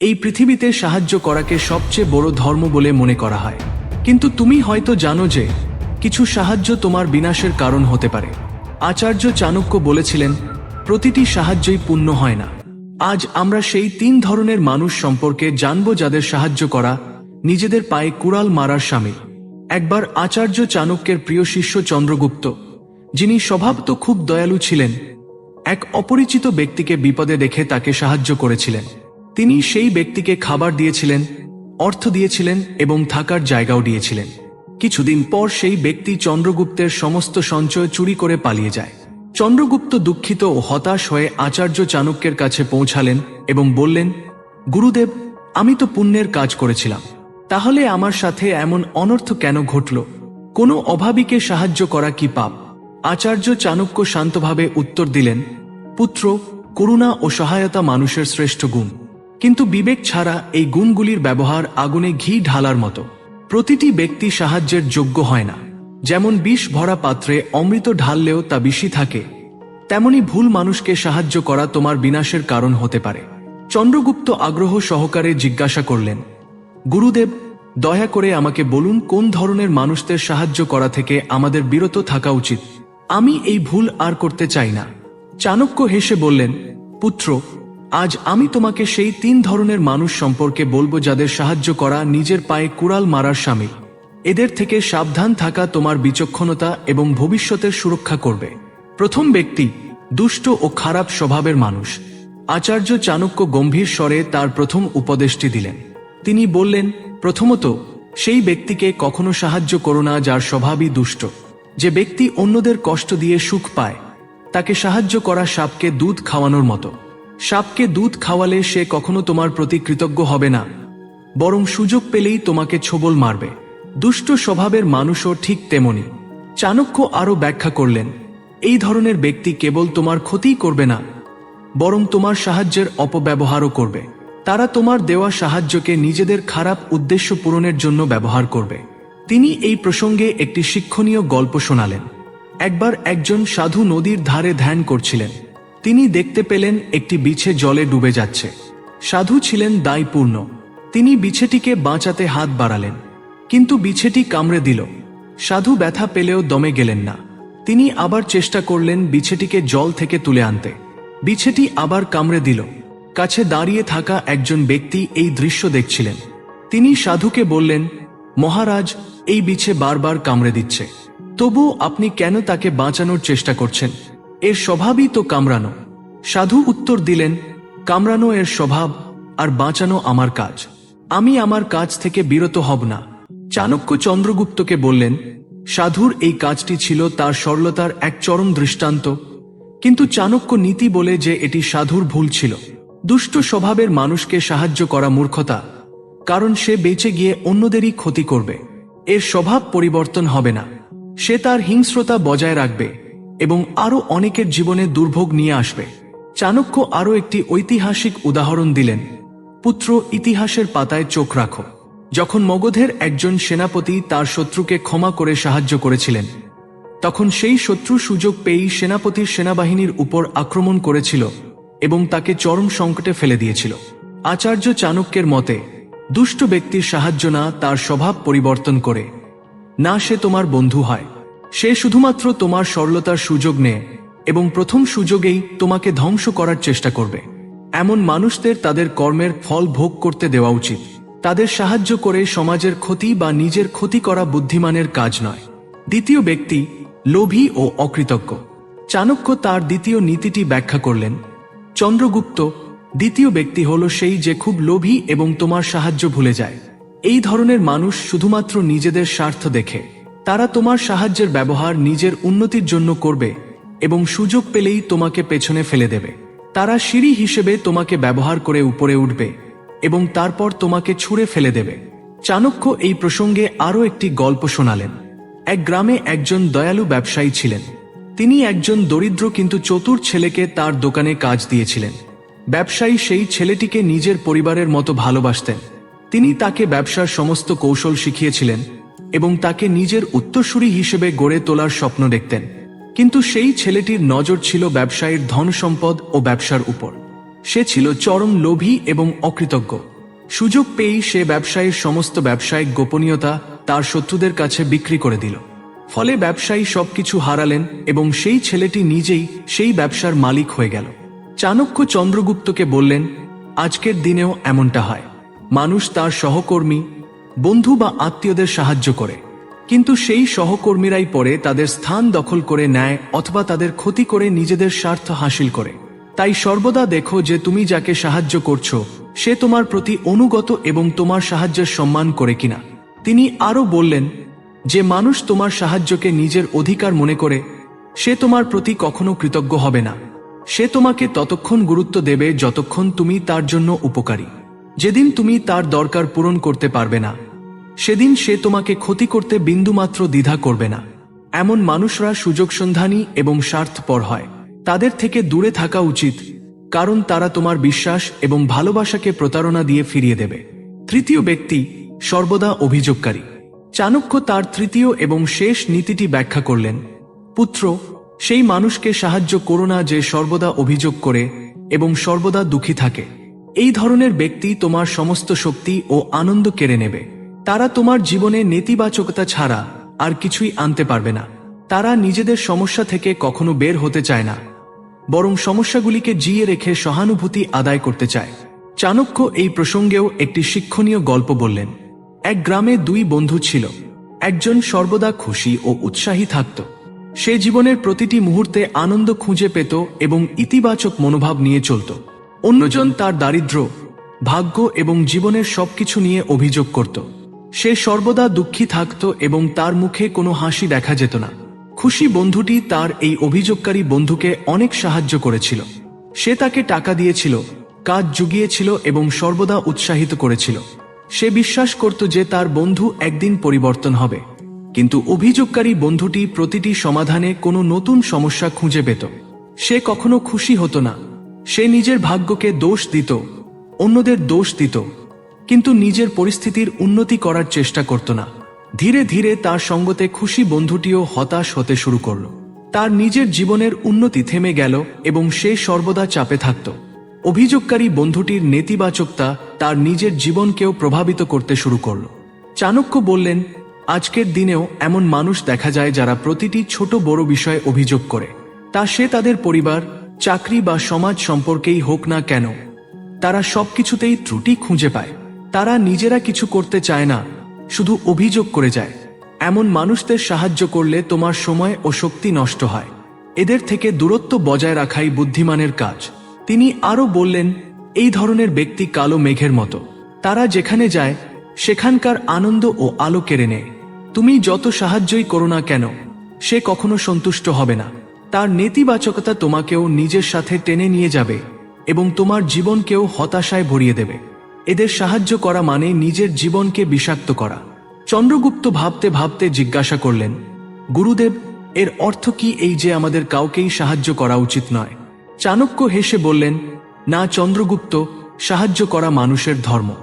এই পৃথিবীতে সাহায্য করাকে সবচেয়ে বড় ধর্ম বলে মনে করা হয়। কিন্তু তুমি হয়তো জানো যে, কিছু সাহায্য তোমার বিনাশের কারণ হতে পারে। আচার্য চাণক্য বলেছিলেন, প্রতিটি সাহায্যই পূর্ণ হয় না। আজ আমরা সেই তিন ধরনের মানুষ সম্পর্কে জানব যাদের সাহায্য করা নিজেদের পায়ে কুড়াল মারার স্বামী একবার আচার্য চাণক্যের প্রিয় শিষ্য চন্দ্রগুপ্ত, যিনি স্বভাবত খুব দয়ালু ছিলেন, এক অপরিচিত ব্যক্তিকে বিপদে দেখে তাকে সাহায্য করেছিলেন। তিনি সেই ব্যক্তিকে খাবার দিয়েছিলেন, অর্থ দিয়েছিলেন এবং থাকার জায়গাও দিয়েছিলেন। কিছুদিন পর সেই ব্যক্তি চন্দ্রগুপ্তের সমস্ত সঞ্চয় চুরি করে পালিয়ে যায়। চন্দ্রগুপ্ত দুঃখিত ও হতাশ হয়ে আচার্য চাণক্যের কাছে পৌঁছালেন এবং বললেন, গুরুদেব, আমি তো পুণ্যের কাজ করেছিলাম। তাহলে আমার সাথে এমন অনর্থ কেন ঘটল? কোনো অভাবীকে সাহায্য করা কি পাপ? আচার্য চাণক্য শান্তভাবে উত্তর দিলেন, পুত্র, করুণা ও সহায়তা মানুষের শ্রেষ্ঠ গুণ। কিন্তু বিবেক ছাড়া এই গুণগুলির ব্যবহার আগুনে ঘি ঢালার মতো। প্রতিটি ব্যক্তি সাহায্যের যোগ্য হয় না। যেমন বিষ ভরা পাত্রে অমৃত ঢাললেও তা বিষই থাকে, তেমনি ভুল মানুষকে সাহায্য করা তোমার বিনাশের কারণ হতে পারে। চন্দ্রগুপ্ত আগ্রহ সহকারে জিজ্ঞাসা করলেন, গুরুদেব, দয়া করে আমাকে বলুন কোন ধরনের মানুষদের সাহায্য করা থেকে আমাদের বিরত থাকা উচিত? আমি এই ভুল আর করতে চাই না। চাণক্য হেসে বললেন, পুত্র আজ আমি তোমাকে সেই তিন ধরনের মানুষ সম্পর্কে বলব যাদের সাহায্য করা নিজের পায়ে কুড়াল মারার স্বামী এদের থেকে সাবধান থাকা তোমার বিচক্ষণতা এবং ভবিষ্যতের সুরক্ষা করবে। প্রথম ব্যক্তি, দুষ্ট ও খারাপ স্বভাবের মানুষ। আচার্য চাণক্য গম্ভীর স্বরে তার প্রথম উপদেশটি দিলেন। তিনি বললেন, প্রথমত, সেই ব্যক্তিকে কখনো সাহায্য করো না যার স্বভাবই দুষ্ট। যে ব্যক্তি অন্যদের কষ্ট দিয়ে সুখ পায়, তাকে সাহায্য করা সাপকে দুধ খাওয়ানোর মতো। সাপকে দুধ খাওয়ালে সে কখনো তোমার প্রতি কৃতজ্ঞ হবে না। বরং সুযোগ পেলেই তোমাকে ছোবল মারবে। দুষ্ট স্বভাবের মানুষও ঠিক তেমনি। চাণক্য আরও ব্যাখ্যা করলেন, এই ধরনের ব্যক্তি কেবল তোমার ক্ষতিই করবে না, বরং তোমার সাহায্যের অপব্যবহারও করবে। তারা তোমার দেওয়া সাহায্যকে নিজেদের খারাপ উদ্দেশ্য পূরণের জন্য ব্যবহার করবে। তিনি এই প্রসঙ্গে একটি শিক্ষণীয় গল্প শোনালেন। একবার একজন সাধু নদীর ধারে ধ্যান করছিলেন। তিনি দেখতে পেলেন একটি বিছে জলে ডুবে যাচ্ছে। সাধু ছিলেন দায়পূর্ণ। তিনি বিছেটিকে বাঁচাতে হাত বাড়ালেন। কিন্তু বিছেটি কামড়ে দিল। সাধু ব্যথা পেলেও দমে গেলেন না। তিনি আবার চেষ্টা করলেন বিছেটিকে জল থেকে তুলে আনতে। বিছেটি আবার কামড়ে দিল। কাছে দাঁড়িয়ে থাকা একজন ব্যক্তি এই দৃশ্য দেখছিলেন। তিনি সাধুকে বললেন, মহারাজ, এই বিছে বারবার কামড়ে দিচ্ছে। তবু আপনি কেন তাকে বাঁচানোর চেষ্টা করছেন? এর স্বভাবই তো কামড়ানো সাধু উত্তর দিলেন কামড়ানো এর স্বভাব আর বাঁচানো আমার কাজ। আমি আমার কাজ থেকে বিরত হব না। চাণক্য চন্দ্রগুপ্তকে বললেন, সাধুর এই কাজটি ছিল তার সরলতার এক চরম দৃষ্টান্ত। কিন্তু চাণক্য নীতি বলে যে এটি সাধুর ভুল ছিল। দুষ্ট স্বভাবের মানুষকে সাহায্য করা মূর্খতা, কারণ সে বেঁচে গিয়ে অন্যদেরই ক্ষতি করবে। এর স্বভাব পরিবর্তন হবে না। সে তার হিংস্রতা বজায় রাখবে। এবং আরও অনেকের জীবনে দুর্ভোগ নিয়ে আসবে। চাণক্য আরও একটি ঐতিহাসিক উদাহরণ দিলেন। পুত্র ইতিহাসের পাতায় চোখ রাখো। যখন মগধের একজন সেনাপতি তার শত্রুকে ক্ষমা করে সাহায্য করেছিলেন, তখন সেই শত্রু সুযোগ পেয়েই সেনাপতির সেনাবাহিনীর উপর আক্রমণ করেছিল এবং তাকে চরম সংকটে ফেলে দিয়েছিল। আচার্য চাণক্যের মতে, দুষ্ট ব্যক্তির সাহায্য না তার স্বভাব পরিবর্তন করে। না সে তোমার বন্ধু হয়। সে শুধুমাত্র তোমার সরলতার সুযোগ নেয় এবং প্রথম সুযোগেই তোমাকে ধ্বংস করার চেষ্টা করবে। এমন মানুষদের তাদের কর্মের ফল ভোগ করতে দেওয়া উচিত। তাদের সাহায্য করে সমাজের ক্ষতি বা নিজের ক্ষতি করা বুদ্ধিমানের কাজ নয়। দ্বিতীয় ব্যক্তি লোভী ও অকৃতজ্ঞ। চাণক্য তার দ্বিতীয় নীতিটি ব্যাখ্যা করলেন। চন্দ্রগুপ্ত দ্বিতীয় ব্যক্তি হল সেই যে খুব লোভী এবং তোমার সাহায্য ভুলে যায়। এই ধরনের মানুষ শুধুমাত্র নিজেদের স্বার্থ দেখে। তারা তোমার সাহায্যের ব্যবহার নিজের উন্নতির জন্য করবে এবং সুযোগ পেলেই তোমাকে পেছনে ফেলে দেবে। তারা সিঁড়ি হিসেবে তোমাকে ব্যবহার করে উপরে উঠবে এবং তারপর তোমাকে ছুঁড়ে ফেলে দেবে। চাণক্য এই প্রসঙ্গে আরও একটি গল্প শোনালেন। এক গ্রামে একজন দয়ালু ব্যবসায়ী ছিলেন। তিনি একজন দরিদ্র কিন্তু চতুর ছেলেকে তার দোকানে কাজ দিয়েছিলেন। ব্যবসায়ী সেই ছেলেটিকে নিজের পরিবারের মতো ভালোবাসতেন। তিনি তাকে ব্যবসার সমস্ত কৌশল শিখিয়েছিলেন এবং তাকে নিজের উত্তরসূরি হিসেবে গড়ে তোলার স্বপ্ন দেখতেন। কিন্তু সেই ছেলেটির নজর ছিল ব্যবসায়ীর ধন সম্পদ ও ব্যবসার উপর। সে ছিল চরম লোভী এবং অকৃতজ্ঞ। সুযোগ পেয়েই সে ব্যবসায়ীর সমস্ত ব্যবসায়িক গোপনীয়তা তার শত্রুদের কাছে বিক্রি করে দিল। ফলে ব্যবসায়ী সবকিছু হারালেন এবং সেই ছেলেটি নিজেই সেই ব্যবসার মালিক হয়ে গেল। চাণক্য চন্দ্রগুপ্তকে বললেন, আজকের দিনেও এমনটা হয়। মানুষ তার সহকর্মী বন্ধু বা আত্মীয়দের সাহায্য করে। কিন্তু সেই সহকর্মীরাই পরে তাদের স্থান দখল করে নেয় অথবা তাদের ক্ষতি করে নিজেদের স্বার্থ হাসিল করে। তাই সর্বদা দেখো যে তুমি যাকে সাহায্য করছ, সে তোমার প্রতি অনুগত এবং তোমার সাহায্যের সম্মান করে কিনা। তিনি আরও বললেন, যে মানুষ তোমার সাহায্যকে নিজের অধিকার মনে করে, সে তোমার প্রতি কখনো কৃতজ্ঞ হবে না। সে তোমাকে ততক্ষণ গুরুত্ব দেবে যতক্ষণ তুমি তার জন্য উপকারী। যেদিন তুমি তার দরকার পূরণ করতে পারবে না, সেদিন সে তোমাকে ক্ষতি করতে বিন্দুমাত্র দ্বিধা করবে না। এমন মানুষরা সুযোগ সন্ধানী এবং স্বার্থপর হয়। তাদের থেকে দূরে থাকা উচিত, কারণ তারা তোমার বিশ্বাস এবং ভালোবাসাকে প্রতারণা দিয়ে ফিরিয়ে দেবে। তৃতীয় ব্যক্তি সর্বদা অভিযোগকারী। চাণক্য তার তৃতীয় এবং শেষ নীতিটি ব্যাখ্যা করলেন। পুত্র, সেই মানুষকে সাহায্য করো না যে সর্বদা অভিযোগ করে এবং সর্বদা দুঃখী থাকে। এই ধরনের ব্যক্তি তোমার সমস্ত শক্তি ও আনন্দ কেড়ে নেবে। তারা তোমার জীবনে নেতিবাচকতা ছাড়া আর কিছুই আনতে পারবে না। তারা নিজেদের সমস্যা থেকে কখনো বের হতে চায় না। বরং সমস্যাগুলিকে জিয়ে রেখে সহানুভূতি আদায় করতে চায়। চাণক্য এই প্রসঙ্গেও একটি শিক্ষণীয় গল্প বললেন। এক গ্রামে দুই বন্ধু ছিল। একজন সর্বদা খুশি ও উৎসাহী থাকত। সে জীবনের প্রতিটি মুহূর্তে আনন্দ খুঁজে পেত এবং ইতিবাচক মনোভাব নিয়ে চলত। অন্যজন তার দারিদ্র, ভাগ্য এবং জীবনের সবকিছু নিয়ে অভিযোগ করত। সে সর্বদা দুঃখী থাকত এবং তার মুখে কোনো হাসি দেখা যেত না। খুশি বন্ধুটি তার এই অভিযোগকারী বন্ধুকে অনেক সাহায্য করেছিল। সে তাকে টাকা দিয়েছিল, কাজ জুগিয়েছিল এবং সর্বদা উৎসাহিত করেছিল। সে বিশ্বাস করত যে তার বন্ধু একদিন পরিবর্তন হবে। কিন্তু অভিযোগকারী বন্ধুটি প্রতিটি সমাধানে কোনো নতুন সমস্যা খুঁজে পেত। সে কখনো খুশি হতো না। সে নিজের ভাগ্যকে দোষ দিত, অন্যদের দোষ দিত, কিন্তু নিজের পরিস্থিতির উন্নতি করার চেষ্টা করত না। ধীরে ধীরে তার সঙ্গতে খুশি বন্ধুটিও হতাশ হতে শুরু করল। তার নিজের জীবনের উন্নতি থেমে গেল এবং সে সর্বদা চাপে থাকত। অভিযোগকারী বন্ধুটির নেতিবাচকতা তার নিজের জীবনকেও প্রভাবিত করতে শুরু করল। চাণক্য বললেন, আজকের দিনেও এমন মানুষ দেখা যায় যারা প্রতিটি ছোট বড় বিষয়ে অভিযোগ করে। তা সে তাদের পরিবার চাকরি বা সমাজ সম্পর্কেই হোক না কেন, তারা সবকিছুতেই ত্রুটি খুঁজে পায়। তারা নিজেরা কিছু করতে চায় না, শুধু অভিযোগ করে যায়। এমন মানুষদের সাহায্য করলে তোমার সময় ও শক্তি নষ্ট হয়। এদের থেকে দূরত্ব বজায় রাখাই বুদ্ধিমানের কাজ। তিনি আরও বললেন, এই ধরনের ব্যক্তি কালো মেঘের মতো। তারা যেখানে যায়, সেখানকার আনন্দ ও আলো কেড়ে নেয়। তুমি যত সাহায্যই করো না কেন, সে কখনো সন্তুষ্ট হবে না। তার নেতিবাচকতা তোমাকেও নিজের সাথে টেনে নিয়ে যাবে এবং তোমার জীবনকেও হতাশায় ভরিয়ে দেবে। এদের সাহায্য করা মানে নিজের জীবনকে বিষাক্ত করা। চন্দ্রগুপ্ত ভাবতে ভাবতে জিজ্ঞাসা করলেন, গুরুদেব, এর অর্থ কি এই যে আমাদের কাউকেই সাহায্য করা উচিত নয়? চাণক্য হেসে বললেন, না চন্দ্রগুপ্ত, সাহায্য করা মানুষের ধর্ম।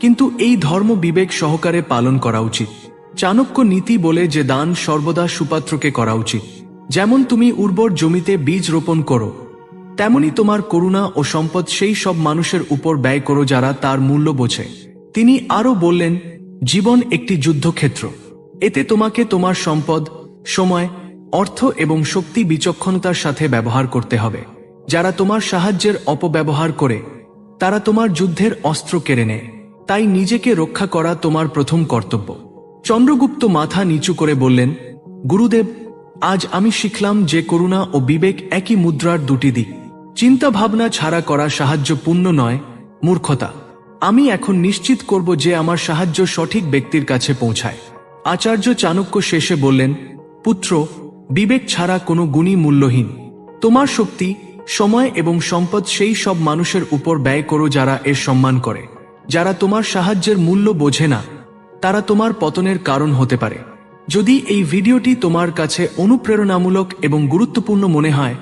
কিন্তু এই ধর্ম বিবেক সহকারে পালন করা উচিত। চাণক্য নীতি বলে যে দান সর্বদা সুপাত্রকে করা উচিত। যেমন তুমি উর্বর জমিতে বীজ রোপণ করো, তেমনি তোমার করুণা ও সম্পদ সেই সব মানুষের উপর ব্যয় করো যারা তার মূল্য বোঝে। তিনি আরও বললেন, জীবন একটি যুদ্ধক্ষেত্র। এতে তোমাকে তোমার সম্পদ, সময়, অর্থ এবং শক্তি বিচক্ষণতার সাথে ব্যবহার করতে হবে। যারা তোমার সাহায্যের অপব্যবহার করে, তারা তোমার যুদ্ধের অস্ত্র কেড়ে নেয়। তাই নিজেকে রক্ষা করা তোমার প্রথম কর্তব্য। চন্দ্রগুপ্ত মাথা নিচু করে বললেন, গুরুদেব আজ আমি শিখলাম যে করুণা ও বিবেক একই মুদ্রার দুটি দিক। চিন্তা ভাবনা ছাড়া করা সাহায্য পূর্ণ নয়, মূর্খতা। আমি এখন নিশ্চিত করব যে আমার সাহায্য সঠিক ব্যক্তির কাছে পৌঁছায়। আচার্য চাণক্য শেষে বললেন, পুত্র, বিবেক ছাড়া কোনো গুণী মূল্যহীন। তোমার শক্তি, সময় এবং সম্পদ সেই সব মানুষের উপর ব্যয় করো যারা এর সম্মান করে। যারা তোমার সাহায্যের মূল্য বোঝে না, তারা তোমার পতনের কারণ হতে পারে। যদি এই ভিডিওটি তোমার কাছে অনুপ্রেরণামূলক এবং গুরুত্বপূর্ণ মনে হয়,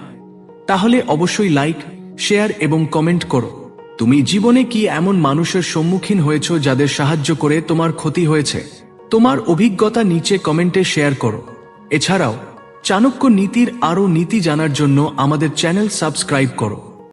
তাহলে অবশ্যই লাইক, শেয়ার এবং কমেন্ট করো। তুমি জীবনে কি এমন মানুষের সম্মুখীন হয়েছ যাদের সাহায্য করে তোমার ক্ষতি হয়েছে? তোমার অভিজ্ঞতা নিচে কমেন্টে শেয়ার করো। এছাড়াও, চাণক্য নীতির আরও নীতি জানার জন্য আমাদের চ্যানেল সাবস্ক্রাইব করো।